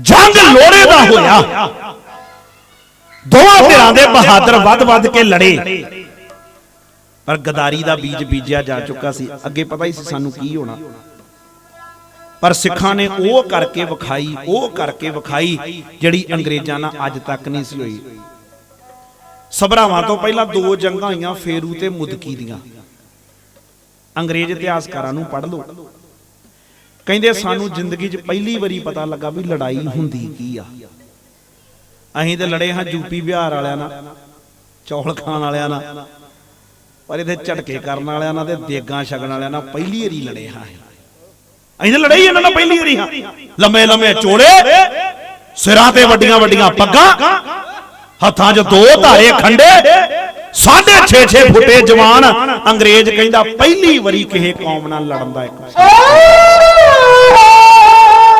ਜੰਗ ਲੋੜੇ ਦਾ ਹੋਇਆ। ਦੋਵਾਂ ਧਿਰਾਂ ਦੇ ਬਹਾਦਰ ਵੱਧ-ਵੱਧ ਕੇ ਲੜੇ। ਪਰ ਗਦਾਰੀ ਦਾ ਬੀਜ ਬੀਜਿਆ ਜਾ ਚੁੱਕਾ ਸੀ। ਅੱਗੇ ਪਤਾ ਹੀ ਸੀ ਸਾਨੂੰ ਕੀ ਹੋਣਾ। ਪਰ ਸਿੱਖਾਂ ਨੇ ਉਹ ਕਰਕੇ ਵਿਖਾਈ ਉਹ ਕਰਕੇ ਵਿਖਾਈ ਜਿਹੜੀ ਅੰਗਰੇਜ਼ਾਂ ਨਾਲ ਅੱਜ ਤੱਕ ਨਹੀਂ ਸੀ ਹੋਈ। ਸਭਰਾਵਾਂ ਤੋਂ ਪਹਿਲਾਂ ਦੋ ਜੰਗਾਂ ਹੋਈਆਂ ਫੇਰੂ ਤੇ ਮੁਦਕੀ ਦੀਆਂ। ਅੰਗਰੇਜ਼ ਇਤਿਹਾਸਕਾਰਾਂ ਨੂੰ ਪੜ੍ਹ ਲਓ। ਕਹਿੰਦੇ ਸਾਨੂੰ ਜ਼ਿੰਦਗੀ 'ਚ ਪਹਿਲੀ ਵਾਰੀ ਪਤਾ ਲੱਗਾ ਵੀ ਲੜਾਈ ਹੁੰਦੀ ਕੀ ਆ। ਅਸੀਂ ਤੇ ਲੜੇ ਹਾਂ ਯੂਪੀ ਬਿਹਾਰ ਵਾਲਿਆਂ ਨਾਲ ਚੌਲ ਖਾਣ ਵਾਲਿਆਂ ਨਾਲ। ਪਰ ਇਹਦੇ ਝਟਕੇ ਕਰਨ ਵਾਲਿਆਂ ਨਾਲ ਤੇ ਦੇਗਾਂ ਛਕਣ ਵਾਲਿਆਂ ਨਾਲ ਪਹਿਲੀ ਵਾਰੀ ਲੜੇ ਹਾਂ ਅਸੀਂ ਤੇ ਲੜੇ ਹੀ ਇਹਨਾਂ ਨਾਲ ਪਹਿਲੀ ਵਾਰੀ ਹਾਂ। ਲੰਮੇ ਲੰਮੇ ਚੋੜੇ ਸਿਰਾਂ ਤੇ ਵੱਡੀਆਂ ਵੱਡੀਆਂ ਪੱਗਾਂ ਹੱਥਾਂ 'ਚ ਦੋ ਧਾਰੇ ਖੰਡੇ ਸਾਢੇ 6-6 ਫੁੱਟੇ ਜਵਾਨ ਅੰਗਰੇਜ਼ ਕਹਿੰਦਾ ਪਹਿਲੀ ਵਾਰੀ ਕਿਸੇ ਕੌਮ ਨਾਲ ਲੜਨ ਦਾ ਇੱਕ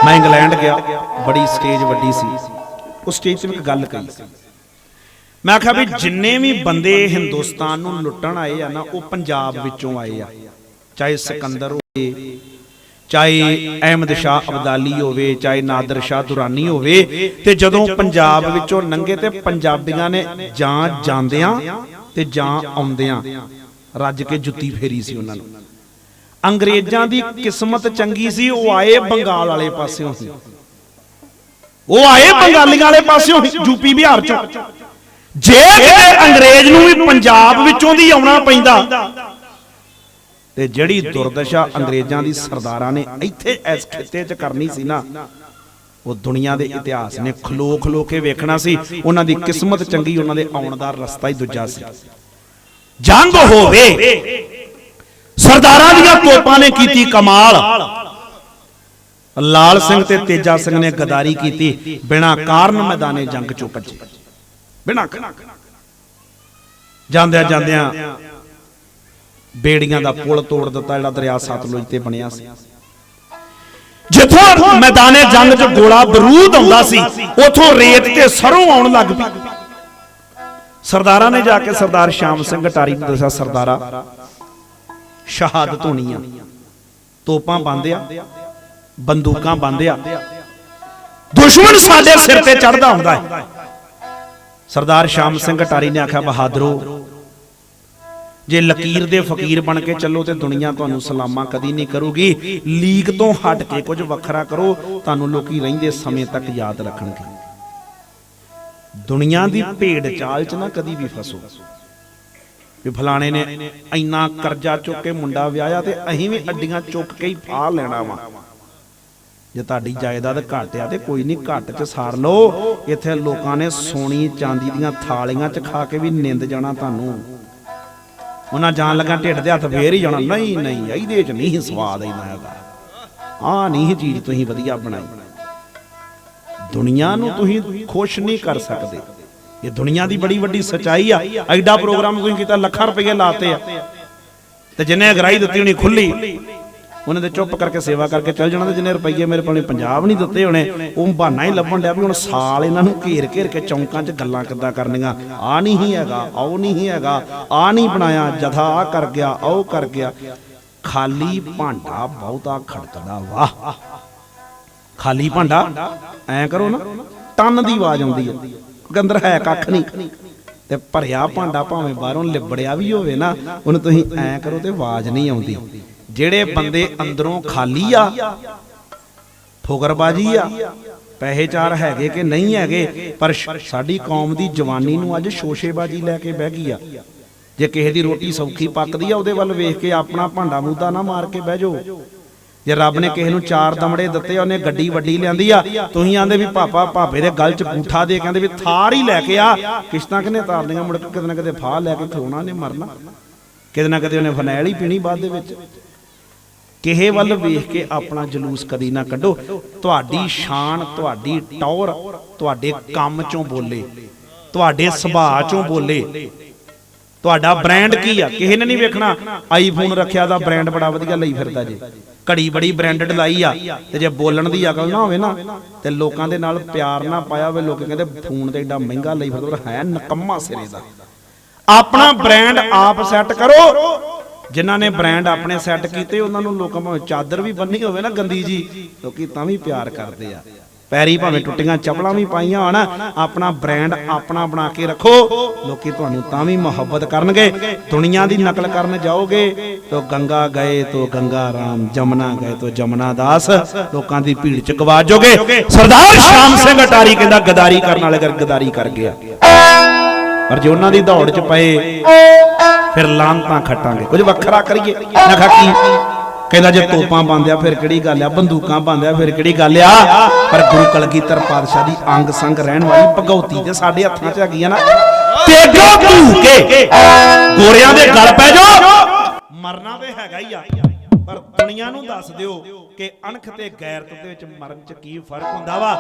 ਮੈਂ ਇੰਗਲੈਂਡ ਗਿਆ, ਬੜੀ ਸਟੇਜ ਵੱਡੀ ਸੀ। ਉਸ ਸਟੇਜ ਤੇ ਮੈਂ ਇੱਕ ਗੱਲ ਕਹੀ ਸੀ। ਮੈਂ ਆਖਿਆ ਵੀ ਜਿੰਨੇ ਵੀ ਬੰਦੇ ਹਿੰਦੁਸਤਾਨ ਨੂੰ ਲੁੱਟਣ ਆਏ ਆ ਨਾ, ਉਹ ਪੰਜਾਬ ਵਿੱਚੋਂ ਆਏ ਆ। ਚਾਹੇ ਸਿਕੰਦਰ ਹੋਵੇ, ਚਾਹੇ ਅਹਿਮਦ ਸ਼ਾਹ ਅਬਦਾਲੀ ਹੋਵੇ, ਚਾਹੇ ਨਾਦਰ ਸ਼ਾਹ ਦੁਰਾਨੀ ਹੋਵੇ, ਤੇ ਜਦੋਂ ਪੰਜਾਬ ਵਿੱਚੋਂ ਲੰਘੇ ਤੇ ਪੰਜਾਬੀਆਂ ਨੇ ਜਾਂ ਜਾਂਦਿਆਂ ਤੇ ਜਾਂ ਆਉਂਦਿਆਂ, ਰੱਜ ਕੇ ਜੁੱਤੀ ਫੇਰੀ ਸੀ ਉਹਨਾਂ ਨੂੰ। ਅੰਗਰੇਜ਼ਾਂ ਦੀ ਕਿਸਮਤ ਚੰਗੀ ਸੀ, ਉਹ ਆਏ ਬੰਗਾਲ ਵਾਲੇ ਪਾਸਿਓਂ ਸੀ ਉਹ ਆਏ ਬੰਗਾਲੀਆਂ ਵਾਲੇ ਪਾਸਿਓਂ ਯੂਪੀ, ਬਿਹਾਰ ਚੋਂ। ਜੇ ਕਿਤੇ ਅੰਗਰੇਜ਼ ਨੂੰ ਵੀ ਪੰਜਾਬ ਵਿੱਚੋਂ ਦੀ ਆਉਣਾ ਪੈਂਦਾ, ਤੇ ਜਿਹੜੀ ਦੁਰਦਸ਼ਾ ਅੰਗਰੇਜ਼ਾਂ ਦੀ ਸਰਦਾਰਾਂ ਨੇ ਇੱਥੇ ਇਸ ਖਿੱਤੇ 'ਚ ਕਰਨੀ ਸੀ ਨਾ, ਉਹ ਦੁਨੀਆ ਦੇ ਇਤਿਹਾਸ ਨੇ ਖਲੋ ਖਲੋ ਕੇ ਵੇਖਣਾ ਸੀ। ਉਹਨਾਂ ਦੀ ਕਿਸਮਤ ਚੰਗੀ, ਉਹਨਾਂ ਦੇ ਆਉਣ ਦਾ ਰਸਤਾ ਹੀ ਦੂਜਾ ਸੀ। ਜੰਗ ਹੋਵੇ ਸਰਦਾਰਾਂ ਦੀਆਂ ਤੋਪਾਂ ਨੇ ਕੀਤੀ ਕਮਾਲ। ਲਾਲ ਸਿੰਘ ਤੇ ਤੇਜਾ ਸਿੰਘ ਨੇ ਗਦਾਰੀ ਕੀਤੀ ਬਿਨਾਂ ਕਾਰਨ ਮੈਦਾਨੇ ਜੰਗ ਚੋਂ ਭੱਜੇ। ਬਿਨਾਂ ਜਾਂਦਿਆਂ ਜਾਂਦਿਆਂ ਬੇੜੀਆਂ ਦਾ ਪੁਲ ਤੋੜ ਦਿੱਤਾ ਜਿਹੜਾ ਦਰਿਆ ਸਤਲੁਜ ਤੇ ਬਣਿਆ ਸੀ। ਜਿੱਥੋਂ ਮੈਦਾਨੇ ਜੰਗ 'ਚ ਗੋਲਾ ਬਰੂਦ ਆਉਂਦਾ ਸੀ ਉਥੋਂ ਰੇਤ ਤੇ ਸਰੋਂ ਆਉਣ ਲੱਗ ਪਈ। ਸਰਦਾਰਾਂ ਨੇ ਜਾ ਕੇ ਸਰਦਾਰ ਸ਼ਾਮ ਸਿੰਘ ਟਾਰੀ ਨੂੰ ਦੱਸਿਆ ਸਰਦਾਰਾ ਸ਼ਹਾਦਤ ਹੋਣੀ ਆ। ਤੋਪਾਂ ਬੰਦਿਆ ਬੰਦੂਕਾਂ ਬੰਦਿਆ ਦੁਸ਼ਮਣ ਸਾਡੇ ਸਿਰ ਤੇ ਚੜਦਾ ਹੁੰਦਾ ਹੈ। ਸਰਦਾਰ ਸ਼ਾਮ ਸਿੰਘ ਟਾਰੀ ਨੇ ਆਖਿਆ ਬਹਾਦਰੋ ਜੇ ਲਕੀਰ ਦੇ ਫਕੀਰ ਬਣ ਕੇ ਚੱਲੋ ਤੇ ਦੁਨੀਆ ਤੁਹਾਨੂੰ ਸਲਾਮਾਂ ਕਦੀ ਨਹੀਂ ਕਰੂਗੀ। ਲੀਕ ਤੋਂ ਹਟ ਕੇ ਕੁਝ ਵੱਖਰਾ ਕਰੋ ਤੁਹਾਨੂੰ ਲੋਕੀ ਰਹਿੰਦੇ ਸਮੇਂ ਤੱਕ ਯਾਦ ਰੱਖਣਗੇ। ਦੁਨੀਆ ਦੀ ਭੇਡ ਚਾਲ 'ਚ ਨਾ ਕਦੀ ਵੀ ਫਸੋ। ਵੀ ਫਲਾਣੇ ਨੇ ਇੰਨਾ ਕਰਜ਼ਾ ਚੁੱਕ ਕੇ ਮੁੰਡਾ ਵਿਆਹਿਆ ਤੇ ਅਸੀਂ ਵੀ ਅੱਡੀਆਂ ਚੁੱਕ ਕੇ ਹੀ ਫਾਹ ਲੈਣਾ ਵਾ। ਜੇ ਤੁਹਾਡੀ ਜਾਇਦਾਦ ਘੱਟ ਆ ਤੇ ਕੋਈ ਨਹੀਂ ਘੱਟ 'ਚ ਸਾਰ ਲਓ। ਇੱਥੇ ਲੋਕਾਂ ਨੇ ਸੋਨੀ ਚਾਂਦੀ ਦੀਆਂ ਥਾਲੀਆਂ 'ਚ ਖਾ ਕੇ ਵੀ ਨਿੰਦ ਜਾਣਾ ਤੁਹਾਨੂੰ। ਉਹਨਾਂ ਜਾਣ ਲੱਗਾ ਢਿੱਡ ਦੇ ਹੱਥ ਫੇਰ ਹੀ ਜਾਣਾ, ਨਹੀਂ ਨਹੀਂ ਇਹਦੇ 'ਚ ਨਹੀਂ ਸਵਾਦ ਆਈਦਾ ਹੈਗਾ। ਆਹ ਨਹੀਂ ਚੀਜ਼ ਤੁਸੀਂ ਵਧੀਆ ਬਣਾਈ। ਦੁਨੀਆ ਨੂੰ ਤੁਸੀਂ ਖੁਸ਼ ਨਹੀਂ ਕਰ ਸਕਦੇ। ਇਹ ਦੁਨੀਆ ਦੀ ਬੜੀ ਵੱਡੀ ਸਚਾਈ ਆ। ਐਡਾ ਪ੍ਰੋਗਰਾਮ ਤੁਸੀਂ ਕੀਤਾ, ਲੱਖਾਂ ਰੁਪਏ ਲਾਤੇ ਆ। ਤੇ ਜਿੰਨੇ ਅਗਰਾਈ ਦਿੱਤੀ ਹੋਣੀ ਖੁੱਲੀ, ਉਹਨੇ ਤੇ ਚੁੱਪ ਕਰਕੇ ਸੇਵਾ ਕਰਕੇ ਚੱਲ ਜਾਣਾ ਤੇ ਜਿੰਨੇ ਰੁਪਈਏ ਮੇਰੇ ਕੋਲ ਪੰਜਾਬ ਨਹੀਂ ਦਿੱਤੇ ਹੋਣੇ, ਉਹ ਬਹਾਨਾ ਹੀ ਲੱਭਣ ਡਿਆ ਵੀ ਹੁਣ ਸਾਲ ਇਹਨਾਂ ਨੂੰ ਘੇਰ ਘੇਰ ਕੇ ਚੌਂਕਾਂ 'ਚ ਗੱਲਾਂ ਕਿੱਦਾਂ ਕਰਨੀਆਂ। ਆ ਨਹੀਂ ਹੈਗਾ, ਆਉ ਨਹੀਂ ਹੈਗਾ, ਆ ਨਹੀਂ ਬਣਾਇਆ, ਜਥਾ ਆ ਕਰ ਗਿਆ, ਆਉ ਕਰ ਗਿਆ। ਖਾਲੀ ਭਾਂਡਾ ਬਹੁਤਾ ਖੜਕਦਾ, ਵਾਹ। ਖਾਲੀ ਭਾਂਡਾ, ਐ ਕਰੋ ਨਾ ਟਨ ਦੀ ਆਵਾਜ਼ ਆਉਂਦੀ ਹੈ ਅੰਦਰ ਹੈ ਕੱਖ ਨਹੀਂ। ਤੇ ਭਰਿਆ ਭਾਂਡਾ ਭਾਵੇਂ ਬਾਹਰੋਂ ਲਿਬੜਿਆ ਵੀ ਹੋਵੇ ਨਾ, ਉਹਨੂੰ ਤੁਸੀਂ ਐ ਕਰੋ ਤੇ ਆਵਾਜ਼ ਨਹੀਂ ਆਉਂਦੀ। ਜਿਹੜੇ ਬੰਦੇ ਅੰਦਰੋਂ ਖਾਲੀ ਆ, ਫੁਕਰਬਾਜੀ ਆ, ਪੈਸੇ ਚਾਰ ਹੈਗੇ ਕਿ ਨਹੀਂ ਹੈਗੇ, ਪਰ ਸਾਡੀ ਕੌਮ ਦੀ ਜਵਾਨੀ ਨੂੰ ਅੱਜ ਸ਼ੋਸ਼ੇਬਾਜੀ ਲੈ ਕੇ ਬਹਿ ਗਈ ਆ। ਜੇ ਕਿਸੇ ਦੀ ਰੋਟੀ ਸੌਖੀ ਪੱਕਦੀ ਆ, ਉਹਦੇ ਵੱਲ ਵੇਖ ਕੇ ਆਪਣਾ ਭਾਂਡਾ ਮੂਦਾ ਨਾ ਮਾਰ ਕੇ ਬਹਿ ਜਾਓ। ਜੇ ਰੱਬ ਨੇ ਕਿਸੇ ਨੂੰ ਚਾਰ ਦਮੜੇ ਦਿੱਤੇ, ਉਹਨੇ ਗੱਡੀ ਵੱਡੀ ਲਿਆਂਦੀ ਆ, ਤੁਸੀਂ ਆਂਦੇ ਵੀ ਪਾਪਾ ਭਾਪੇ ਦੇ ਗਲ 'ਚ ਬੂਠਾ ਦੇ ਕਹਿੰਦੇ ਵੀ ਥਾਰ ਹੀ ਲੈ ਕੇ ਆ। ਕਿਸ਼ਤਾਂ ਕਿਨੇ ਤਾਰਨੀਆਂ, ਮੁੜ ਕੇ ਕਿਤੇ ਨਾ ਕਿਤੇ ਫਾਹ ਲੈ ਕੇ ਖਲੋਣਾ ਨੇ ਮਰਨਾ। ਕਿਤੇ ਨਾ ਕਿਤੇ ਉਹਨੇ ਫਨੈਲ ਹੀ ਪੀਣੀ ਬਾਅਦ ਦੇ ਵਿੱਚ। ਕਿਸੇ ਵੱਲ ਵੇਖ ਕੇ ਆਪਣਾ ਜਲੂਸ ਕਦੀ ਨਾ ਕੱਢੋ। ਤੁਹਾਡੀ ਸ਼ਾਨ, ਤੁਹਾਡੀ ਟੌਰ, ਤੁਹਾਡੇ ਕੰਮ ਚੋਂ ਬੋਲੇ, ਤੁਹਾਡੇ ਸੁਭਾਅ ਚੋਂ ਬੋਲੇ। ਤੁਹਾਡਾ ਬ੍ਰਾਂਡ ਕੀ ਆ? ਕਿਸੇ ਨੇ ਨਹੀਂ ਵੇਖਣਾ। ਆਈਫੋਨ ਰੱਖਿਆ ਦਾ ਬ੍ਰਾਂਡ ਬੜਾ ਵਧੀਆ ਲਈ ਫਿਰਦਾ ਜੇ। ਘੜੀ ਬੜੀ ਬ੍ਰਾਂਡਡ ਲਾਈ ਆ ਤੇ ਜੇ ਬੋਲਣ ਦੀ ਅਕਲ ਨਾ ਹੋਵੇ ਨਾ ਤੇ ਲੋਕਾਂ ਦੇ ਨਾਲ ਪਿਆਰ ਨਾ ਪਾਇਆ ਹੋਵੇ ਲੋਕ ਕਹਿੰਦੇ ਫੋਨ ਤੇ ਏਡਾ ਮਹਿੰਗਾ ਲਈ ਫਿਰਦਾ ਹੈ ਨਕੰਮਾ ਸਿਰੇ ਦਾ। ਆਪਣਾ ਬ੍ਰਾਂਡ ਆਪ ਸੈੱਟ ਕਰੋ। ਜਿਨ੍ਹਾਂ ਨੇ ਬ੍ਰਾਂਡ ਆਪਣੇ ਸੈੱਟ ਕੀਤੇ ਉਹਨਾਂ ਨੂੰ ਲੋਕਾਂ ਭਾਵੇਂ ਚਾਦਰ ਵੀ ਬੰਨੀ ਹੋਵੇ ਨਾ ਗੰਦੀ ਜੀ ਲੋਕੀ ਤਾਂ ਵੀ ਪਿਆਰ ਕਰਦੇ ਆ। ਪੈਰੀ ਭਾਵੇਂ ਟੁੱਟੀਆਂ ਚੱਪਲਾਂ ਵੀ ਪਾਈਆਂ ਹੋਣ ਆਪਣਾ ਬ੍ਰਾਂਡ ਆਪਣਾ ਬਣਾ ਕੇ ਰੱਖੋ। ਲੋਕੀ ਤੁਹਾਨੂੰ ਤਾਂ ਵੀ ਮੁਹੱਬਤ ਕਰਨਗੇ। ਦੁਨੀਆ ਦੀ ਨਕਲ ਕਰਨ ਜਾਓਗੇ ਤੋ ਗੰਗਾ ਗਏ ਤੋ ਗੰਗਾ ਰਾਮ, ਜਮਨਾ ਗਏ ਤੋ ਜਮਨਾ ਦਾਸ। ਲੋਕਾਂ ਦੀ ਭੀੜ ਚ ਗਵਾਜੋਗੇ ਸਰਦਾਰ ਸ਼ਾਮ ਸਿੰਘ ਅਟਾਰੀ ਕਹਿੰਦਾ, ਗਦਾਰੀ ਕਰਨ ਵਾਲੇ ਕਰ ਗਦਾਰੀ ਕਰ ਗਿਆ। ਪਰ ਜੇ ਉਹਨਾਂ ਦੀ ਦੌੜ ਚ ਪਏ, ਫਿਰ ਲਾਂਤਾਂ ਖੱਟਾਂਗੇ। ਕੁਝ ਵੱਖਰਾ ਕਰੀਏ। ਨਾ ਖਾਕੀ ਕਹਿੰਦਾ ਜੇ ਤੋਪਾਂ ਬੰਦਿਆ ਫਿਰ ਕਿਹੜੀ ਗੱਲ ਆ? ਬੰਦੂਕਾਂ ਬੰਦਿਆ ਫਿਰ ਕਿਹੜੀ ਗੱਲ ਆ? ਪਰ ਗੁਰੂ ਕਲਗੀਧਰ ਪਾਤਸ਼ਾਹ ਦੀ ਅੰਗ ਸੰਗ ਰਹਿਣ ਵਾਲੀ ਭਗਉਤੀ ਤੇ ਸਾਡੇ ਹੱਥਾਂ 'ਚ ਹੈਗੀ ਆ ਨਾ। ਤੇਗੋ ਧੂ ਕੇ ਗੋਰਿਆਂ ਦੇ ਗਲ ਪੈ ਜਾਓ। ਮਰਨਾ ਤੇ ਹੈਗਾ ਹੀ ਆ। ਪਰ ਦੁਨੀਆ ਨੂੰ ਦੱਸ ਦਿਓ ਕਿ ਅਣਖ ਤੇ ਗੈਰਤ ਦੇ ਵਿੱਚ ਮਰਨ 'ਚ ਕੀ ਫ਼ਰਕ ਹੁੰਦਾ ਵਾ?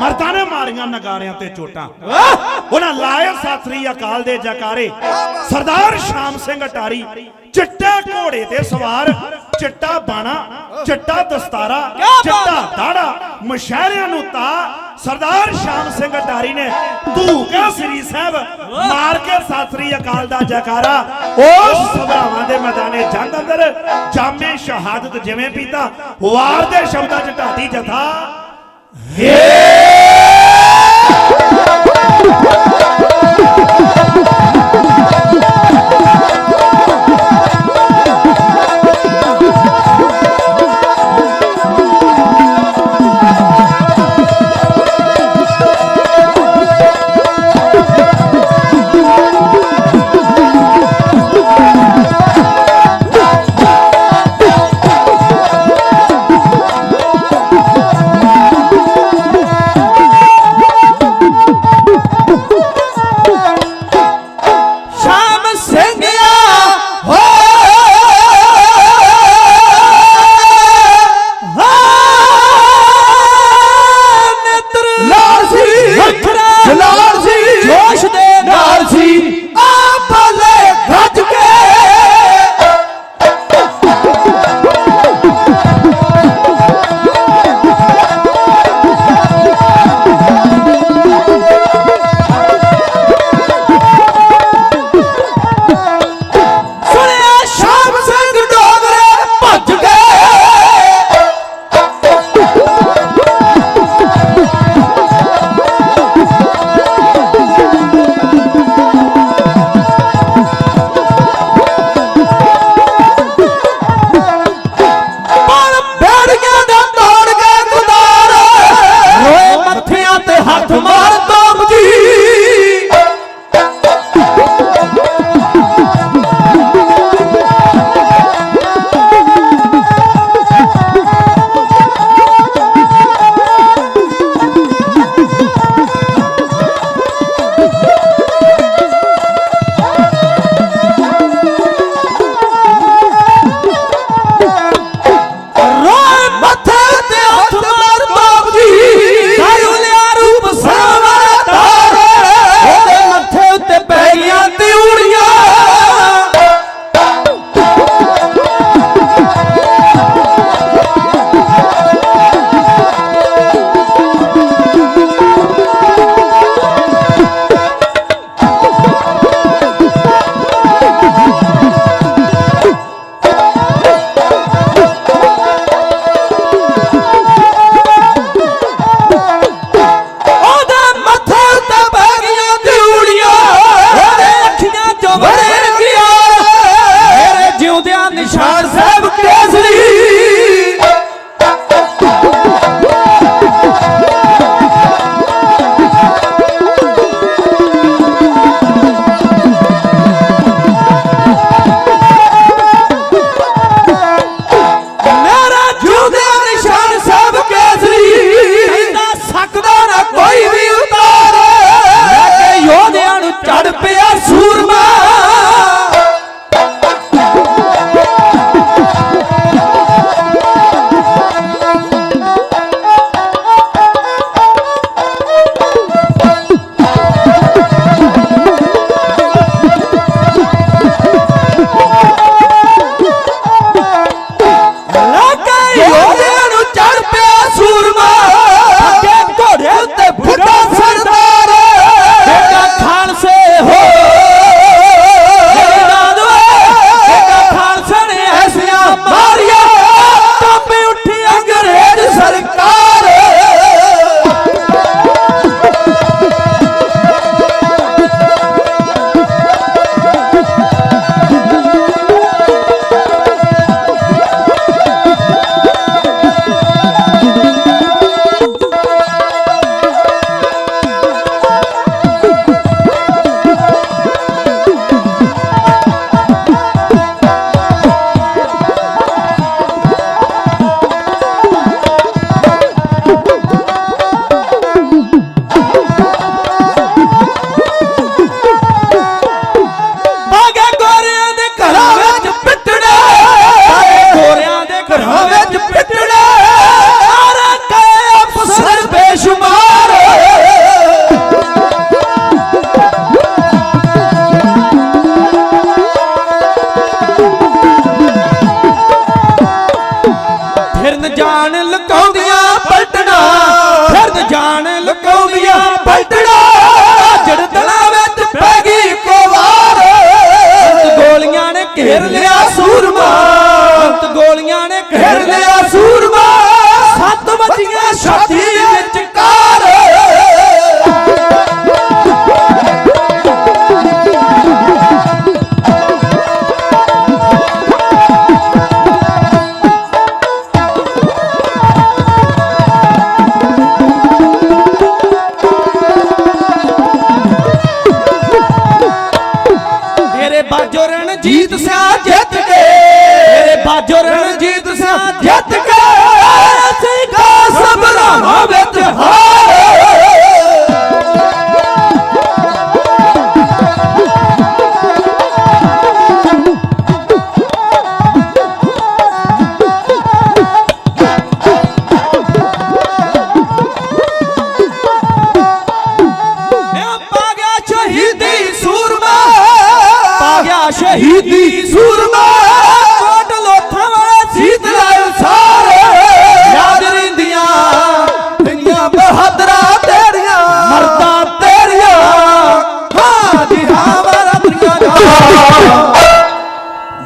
ਮਰਦਾਂ ਨੇ ਮਾਰੀਆਂ ਨਗਾਰਿਆਂ ਤੇ ਚੋਟਾਂ। ਉਹਨਾਂ ਲਾਏ ਸਾਥਰੀ ਅਕਾਲ ਦੇ ਜਕਾਰੇ। ਸਰਦਾਰ ਸ਼ਾਮ ਸਿੰਘ ਅਟਾਰੀ ਚਿੱਟੇ ਘੋੜੇ ਤੇ ਸਵਾਰ ਚਿੱਟਾ ਬਾਣਾ ਚਿੱਟਾ ਦਸਤਾਰਾ ਚਿੱਟਾ ਦਾੜਾ ਮਸ਼ਹਿਰਿਆਂ ਨੂੰ ਤਾ ਸਰਦਾਰ ਸ਼ਾਮ ਸਿੰਘ ਅਟਾਰੀ ਨੇ ਧੂ ਕੇ ਸ੍ਰੀ ਸਾਹਿਬ ਮਾਰ ਕੇ ਸਾਥਰੀ ਅਕਾਲ ਦਾ ਜਕਾਰਾ। ਉਸ ਸਭਾਵਾਂ ਦੇ ਮੈਦਾਨੇ ਜੰਗ ਅੰਦਰ ਜਾਮੇ ਸ਼ਹਾਦਤ ਜਿਵੇਂ ਪੀਤਾ ਵਾਰ ਦੇ ਸ਼ਬਦਾਂ ਚ ਢਾਡੀ ਜਥਾ ਛਾਤੀ ਫਿਰਨ ਜਾਣ ਲੁਕਾਉਂਦੀਆਂ ਪਲਟਣਾ। ਫਿਰਨ ਜਾਣ ਲੁਕਾਉਂਦੀਆਂ ਪਲਟਣਾ।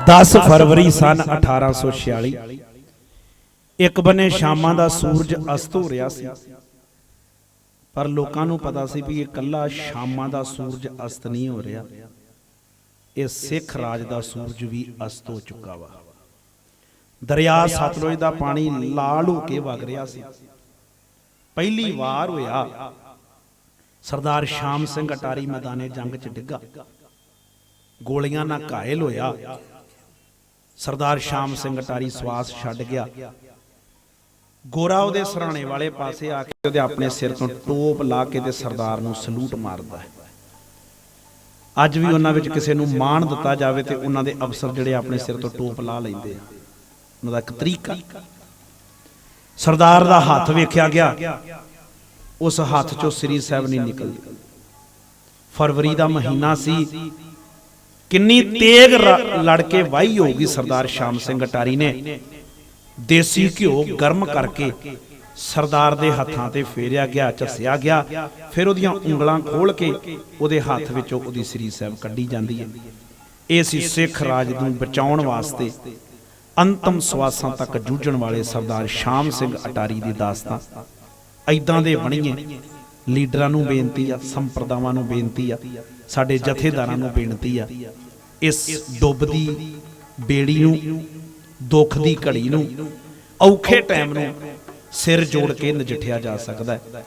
10 ਫਰਵਰੀ ਸਨ 1846 ਇੱਕ ਬੰਨੇ ਸ਼ਾਮਾਂ ਦਾ ਸੂਰਜ ਅਸਤ ਹੋ ਰਿਹਾ ਸੀ। ਪਰ ਲੋਕਾਂ ਨੂੰ ਪਤਾ ਸੀ ਵੀ ਇਹ ਕੱਲਾ ਸ਼ਾਮਾਂ ਦਾ ਸੂਰਜ ਅਸਤ ਨਹੀਂ ਹੋ ਰਿਹਾ। ਇਹ ਸਿੱਖ ਰਾਜ ਦਾ ਸੂਰਜ ਵੀ ਅਸਤ ਹੋ ਚੁੱਕਾ ਵਾ। ਦਰਿਆ ਸਤਲੁਜ ਦਾ ਪਾਣੀ ਲਾਲ ਹੋ ਕੇ ਵਗ ਰਿਹਾ ਸੀ। ਪਹਿਲੀ ਵਾਰ ਹੋਇਆ, ਸਰਦਾਰ ਸ਼ਾਮ ਸਿੰਘ ਅਟਾਰੀ ਮੈਦਾਨੇ ਜੰਗ 'ਚ ਡਿੱਗਾ। ਗੋਲੀਆਂ ਨਾਲ ਘਾਇਲ ਹੋਇਆ। ਸਰਦਾਰ ਸ਼ਾਮ ਸਿੰਘ ਅਟਾਰੀ ਸਵਾਸ ਛੱਡ ਗਿਆ। ਗੋਰਾ ਉਹਦੇ ਸਰਾਣੇ ਵਾਲੇ ਪਾਸੇ ਆ ਕੇ ਉਹਦੇ ਆਪਣੇ ਸਿਰ ਤੋਂ ਟੋਪ ਲਾ ਕੇ ਤੇ ਸਰਦਾਰ ਨੂੰ ਸਲੂਟ ਮਾਰਦਾ ਹੈ। ਅੱਜ ਵੀ ਉਹਨਾਂ ਵਿੱਚ ਕਿਸੇ ਨੂੰ ਮਾਣ ਦਿੱਤਾ ਜਾਵੇ ਤੇ ਉਹਨਾਂ ਦੇ ਅਫਸਰ ਜਿਹੜੇ ਆਪਣੇ ਸਿਰ ਤੋਂ ਟੋਪ ਲਾ ਲੈਂਦੇ ਆ। ਉਹਨਾਂ ਦਾ ਇੱਕ ਤਰੀਕਾ। ਸਰਦਾਰ ਦਾ ਹੱਥ ਵੇਖਿਆ ਗਿਆ। ਉਸ ਹੱਥ ਚੋਂ ਸ੍ਰੀ ਸਾਹਿਬ ਨਹੀਂ ਨਿਕਲਦੀ। ਫਰਵਰੀ ਦਾ ਮਹੀਨਾ ਸੀ। ਕਿੰਨੀ ਤੇਗ ਰ- ਲੜ ਕੇ ਵਾਹੀ ਹੋਊਗੀ ਸਰਦਾਰ ਸ਼ਾਮ ਸਿੰਘ ਅਟਾਰੀ ਨੇ। ਦੇਸੀ ਘਿਓ ਗਰਮ ਕਰਕੇ ਸਰਦਾਰ ਦੇ ਹੱਥਾਂ ਤੇ ਫੇਰਿਆ ਗਿਆ ਝੱਸਿਆ ਗਿਆ, ਫਿਰ ਉਹਦੀਆਂ ਉਂਗਲਾਂ ਖੋਲ ਕੇ ਉਹਦੇ ਹੱਥ ਵਿੱਚੋਂ ਉਹਦੀ ਸ੍ਰੀ ਸਾਹਿਬ ਕੱਢੀ ਜਾਂਦੀ ਹੈ। ਇਹ ਸੀ ਸਿੱਖ ਰਾਜ ਨੂੰ ਬਚਾਉਣ ਵਾਸਤੇ ਅੰਤਮ ਸਵਾਸਾਂ ਤੱਕ ਜੂਝਣ ਵਾਲੇ ਸਰਦਾਰ ਸ਼ਾਮ ਸਿੰਘ ਅਟਾਰੀ ਦੀ ਦਾਸਤਾਂ ਐਦਾਂ ਦੇ ਬਣੀਏ, ਲੀਡਰਾਂ ਨੂੰ ਬੇਨਤੀ ਆ, ਸੰਪਰਦਾਵਾਂ ਨੂੰ ਬੇਨਤੀ ਆ ਸਾਡੇ ਜਥੇਦਾਰਾਂ ਨੂੰ ਬੇਨਤੀ ਆ। ਇਸ ਡੁੱਬਦੀ ਬੇੜੀ ਨੂੰ ਦੁੱਖ ਦੀ ਘੜੀ ਨੂੰ ਔਖੇ ਟਾਈਮ ਨੂੰ ਸਿਰ ਜੋੜ ਕੇ ਨਜਿੱਠਿਆ ਜਾ ਸਕਦਾ ਹੈ।